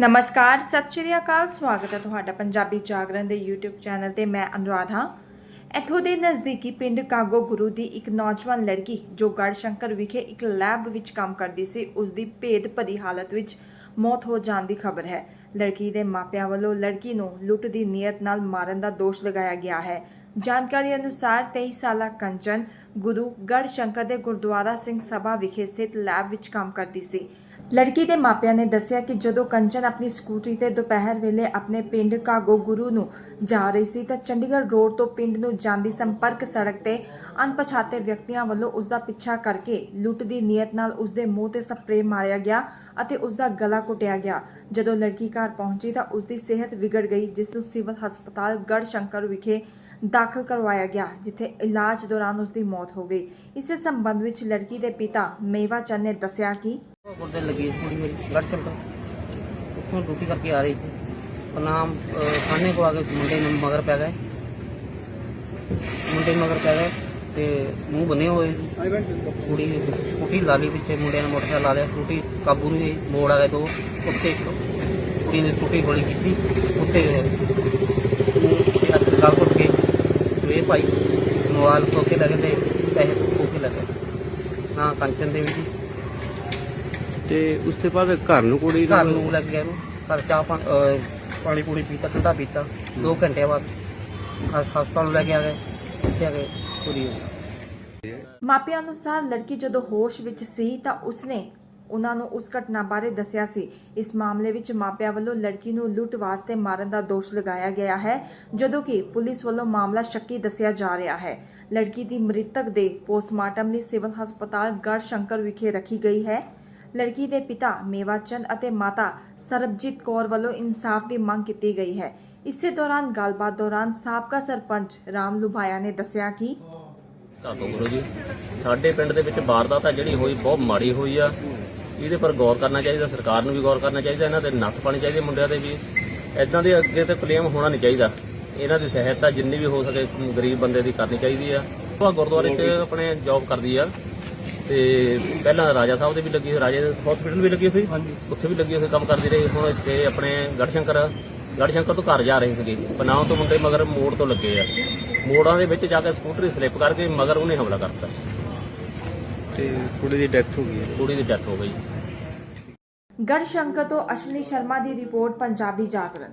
ਨਮਸਕਾਰ, ਸਤਿ ਸ਼੍ਰੀ ਅਕਾਲ, ਸਵਾਗਤ ਹੈ ਤੁਹਾਡਾ ਪੰਜਾਬੀ ਜਾਗਰਣ ਦੇ YouTube ਚੈਨਲ ਤੇ ਮੈਂ ਅਨੁਰਾਧ। ਹਾਂ ਇੱਥੋਂ ਦੇ ਨਜ਼ਦੀਕੀ ਪਿੰਡ ਕਾਗੋ ਗੁਰੂ ਦੀ ਇੱਕ ਨੌਜਵਾਨ ਲੜਕੀ ਜੋ ਗੜਸ਼ੰਕਰ ਵਿਖੇ ਇੱਕ ਲੈਬ ਵਿੱਚ ਕੰਮ ਕਰਦੀ ਸੀ ਉਸ ਦੀ ਭੇਦ ਭਰੀ ਹਾਲਤ ਵਿੱਚ ਮੌਤ ਹੋ ਜਾਣ ਦੀ ਖਬਰ ਹੈ। ਲੜਕੀ ਦੇ ਮਾਪਿਆਂ ਵੱਲੋਂ ਲੜਕੀ ਨੂੰ ਲੁੱਟ ਦੀ ਨੀਅਤ ਨਾਲ ਮਾਰਨ ਦਾ ਦੋਸ਼ ਲਗਾਇਆ ਗਿਆ ਹੈ। ਜਾਣਕਾਰੀ ਅਨੁਸਾਰ 23 ਸਾਲਾ ਕੰਚਨ ਗੁਰੂ ਗੜਸ਼ੰਕਰ ਦੇ ਗੁਰਦੁਆਰਾ ਸਿੰਘ ਸਭਾ ਵਿਖੇ ਸਥਿਤ ਲੈਬ ਵਿੱਚ ਕੰਮ ਕਰਦੀ ਸੀ। ਲੜਕੀ ਦੇ ਮਾਪਿਆਂ ਨੇ ਦੱਸਿਆ ਕਿ ਜਦੋਂ ਕੰਚਨ ਆਪਣੀ ਸਕੂਟਰੀ ਤੇ ਦੁਪਹਿਰ ਵੇਲੇ ਆਪਣੇ ਪਿੰਡ ਕਾਗੋ ਗੁਰੂ ਨੂੰ ਜਾ ਰਹੀ ਸੀ ਤਾਂ ਚੰਡੀਗੜ੍ਹ ਰੋਡ ਤੋਂ ਪਿੰਡ ਨੂੰ ਜਾਂਦੀ ਸੰਪਰਕ ਸੜਕ ਤੇ ਅਣਪਛਾਤੇ ਵਿਅਕਤੀਆਂ ਵੱਲੋਂ ਉਸ ਦਾ ਪਿੱਛਾ ਕਰਕੇ ਲੁੱਟ ਦੀ ਨੀਅਤ ਨਾਲ ਉਸ ਦੇ ਮੂੰਹ ਤੇ ਸਪਰੇਅ ਮਾਰਿਆ ਗਿਆ ਅਤੇ ਉਸ ਦਾ ਗਲਾ ਕੁੱਟਿਆ ਗਿਆ। ਜਦੋਂ ਲੜਕੀ ਘਰ ਪਹੁੰਚੀ ਤਾਂ ਉਸ ਦੀ ਸਿਹਤ ਵਿਗੜ ਗਈ, ਜਿਸ ਨੂੰ ਸਿਵਲ ਹਸਪਤਾਲ ਗੜਸ਼ੰਕਰ ਵਿਖੇ ਦਾਖਲ ਕਰਵਾਇਆ ਗਿਆ, ਜਿੱਥੇ ਇਲਾਜ ਦੌਰਾਨ ਉਸ ਦੀ ਮੌਤ ਹੋ ਗਈ। ਇਸੇ ਸੰਬੰਧ ਵਿੱਚ ਲੜਕੀ ਦੇ ਪਿਤਾ ਮੇਵਾ ਚੰਦ ਨੇ ਦੱਸਿਆ ਕਿ ਗੁਰਦੇ ਲੱਗੀ ਕੁੜੀ ਮੇਰੀ ਬਲੱਡ ਸ਼ੰਕਰ ਉੱਥੋਂ ਡਿਊਟੀ ਕਰਕੇ ਆ ਰਹੀ ਸੀ। ਉਹ ਨਾਮ ਖਾਣੇ ਕੋ ਆ ਕੇ ਮੁੰਡੇ ਨੂੰ ਮਗਰ ਪੈ ਗਏ। ਮੁੰਡੇ ਮਗਰ ਪੈ ਗਏ ਤੇ ਮੂੰਹ ਬੰਨੇ ਹੋਏ। ਕੁੜੀ ਸਕੂਟੀ ਲਾ ਲਈ ਪਿੱਛੇ, ਮੁੰਡਿਆਂ ਨੇ ਮੋਟਰਸਾਈਕਲ ਲਾ ਲਿਆ। ਸਕੂਟੀ ਕਾਬੂ ਨਹੀਂ ਮੋੜ ਆ ਗਏ ਤੋਂ ਉੱਤੇ ਕੁੜੀ ਨੇ ਸਕੂਟੀ ਗੋਲੀ ਕੀਤੀ ਉੱਤੇ ਮੂੰਹ ਤੇ ਹੱਥ ਗਾਲ ਘੁੱਟ ਕੇ ਵੇ ਭਾਈ ਮੋਬਾਈਲ ਖੋ ਕੇ ਤੇ ਪੈਸੇ ਖੋ ਕੇ। ਲੱਗੇ ਨਾ ਕੰਚਨ ਦੇਵੀ ਜੀ ਤੇ ਉਸ ਤੋਂ ਬਾਅਦ ਘਰ ਨੂੰ ਕੁੜੀ ਘਰ ਨੂੰ ਲੱਗ ਗਿਆ ਨੂੰ। ਘਰ ਚਾਹ ਪਾ- ਅਹ ਪਾਣੀ ਪੂਣੀ ਪੀਤਾ ਠੰਡਾ ਪੀਤਾ। 2 ਘੰਟੇ ਬਾਅਦ ਹਸ- ਹਸਪਤਾਲ ਨੂੰ ਲੈ ਕੇ ਆ ਗਏ। ਉੱਥੇ ਆ ਗਏ ਕੁੜੀ ਹੋਈ। ਮਾਪਿਆਂ ਅਨੁਸਾਰ ਲੜਕੀ ਜਦੋਂ ਹੋਸ਼ ਵਿੱਚ ਸੀ ਤਾਂ ਉਸਨੇ ਉਹਨਾਂ ਨੂੰ ਉਸ ਘਟਨਾ ਬਾਰੇ ਦੱਸਿਆ ਸੀ। ਇਸ ਮਾਮਲੇ ਵਿੱਚ ਮਾਪਿਆਂ ਵੱਲੋਂ ਲੜਕੀ ਨੂੰ ਲੁੱਟ ਵਾਸਤੇ ਮਾਰਨ ਦਾ ਦੋਸ਼ ਲਗਾਇਆ ਗਿਆ ਹੈ ਜਦੋਂ ਕਿ ਪੁਲਿਸ ਵੱਲੋਂ ਮਾਮਲਾ ਸ਼ੱਕੀ ਦੱਸਿਆ ਜਾ ਰਿਹਾ ਹੈ। ਲੜਕੀ ਦੀ ਮ੍ਰਿਤਕ ਦੇ ਪੋਸਟਮਾਰਟਮ ਲਈ ਸਿਵਲ ਹਸਪਤਾਲ ਗੜਸ਼ੰਕਰ ਵਿਖੇ ਰੱਖੀ ਗਈ ਹੈ। ਲੜਕੀ ਦੇ ਪਿਤਾ ਮੇਵਾ ਚੰਦ ਅਤੇ ਮਾਤਾ ਸਰਬਜੀਤ ਕੌਰ ਵੱਲੋਂ ਇਨਸਾਫ ਦੀ ਮੰਗ ਕੀਤੀ ਗਈ ਹੈ। ਇਸੇ ਦੌਰਾਨ ਗੱਲਬਾਤ ਦੌਰਾਨ ਸਾਬਕਾ ਸਰਪੰਚ ਰਾਮ ਲੁਭਾਇਆ ਨੇ ਦੱਸਿਆ ਕਿ ਧੰਨਵਾਦ ਜੀ। ਸਾਡੇ ਪਿੰਡ ਦੇ ਵਿੱਚ ਵਾਰਦਾਤ ਆ ਜਿਹੜੀ ਹੋਈ, ਬਹੁਤ ਮਾੜੀ ਹੋਈ ਆ। ਇਹਦੇ ਪਰ ਗੌਰ ਕਰਨਾ ਚਾਹੀਦਾ, ਸਰਕਾਰ ਨੂੰ ਵੀ ਗੌਰ ਕਰਨਾ ਚਾਹੀਦਾ, ਇਹਨਾਂ ਤੇ ਨੱਥ ਪਾਣੀ ਚਾਹੀਦੀ ਮੁੰਡਿਆਂ ਦੇ ਵੀ। ਐਦਾਂ ਦੇ ਅੱਗੇ ਤੇ ਕਲੇਮ ਹੋਣਾ ਨਹੀਂ ਚਾਹੀਦਾ। ਇਹਨਾਂ ਦੀ ਸਹਾਇਤਾ ਜਿੰਨੀ ਵੀ ਹੋ ਸਕੇ, ਗਰੀਬ ਬੰਦੇ ਦੀ ਕਰਨੀ ਚਾਹੀਦੀ ਆ। ਉਹ ਗੁਰਦੁਆਰੇ 'ਚ ਆਪਣੇ ਜੌਬ ਕਰਦੀ ਆ। ਤੇ ਪਹਿਲਾਂ ਰਾਜਾ ਸਾਹਿਬ ਦੇ ਵੀ ਲੱਗੀ ਸੀ ਰਾਜੇ ਦੇ ਹਸਪੀਟਲ ਵੀ ਲੱਗੀ ਸੀ? ਉੱਥੇ ਵੀ ਲੱਗੀ ਹੋਈ ਕੰਮ ਕਰਦੀ ਰਹੀ। ਹੁਣ ਇੱਥੇ ਆਪਣੇ ਗੜਸ਼ੰਕਰ ਗੜਸ਼ੰਕਰ ਤੋਂ ਘਰ ਜਾ ਰਹੇ ਸੀਗੇ। ਪਨਾਹ ਤੋਂ ਮੁੰਡੇ ਮਗਰ ਮੋੜ ਤੋਂ ਲੱਗੇ ਆ। ਮੋੜਾਂ ਦੇ ਵਿੱਚ ਜਾ ਕੇ ਸਕੂਟਰੀ ਸਲਿੱਪ ਕਰਕੇ ਮਗਰ ਉਹਨੇ ਹਮਲਾ ਕਰਤਾ। ਤੇ ਕੁੜੀ ਦੀ ਡੈਥ ਹੋ ਗਈ। ਹੈ ਕੁੜੀ ਦੀ ਡੈਥ ਹੋ ਗਈ। ਗੜਸ਼ੰਕਰ ਤੋਂ ਅਸ਼ਵਨੀ ਸ਼ਰਮਾ ਦੀ ਰਿਪੋਰਟ ਪੰਜਾਬੀ ਜਾਗਰਣ।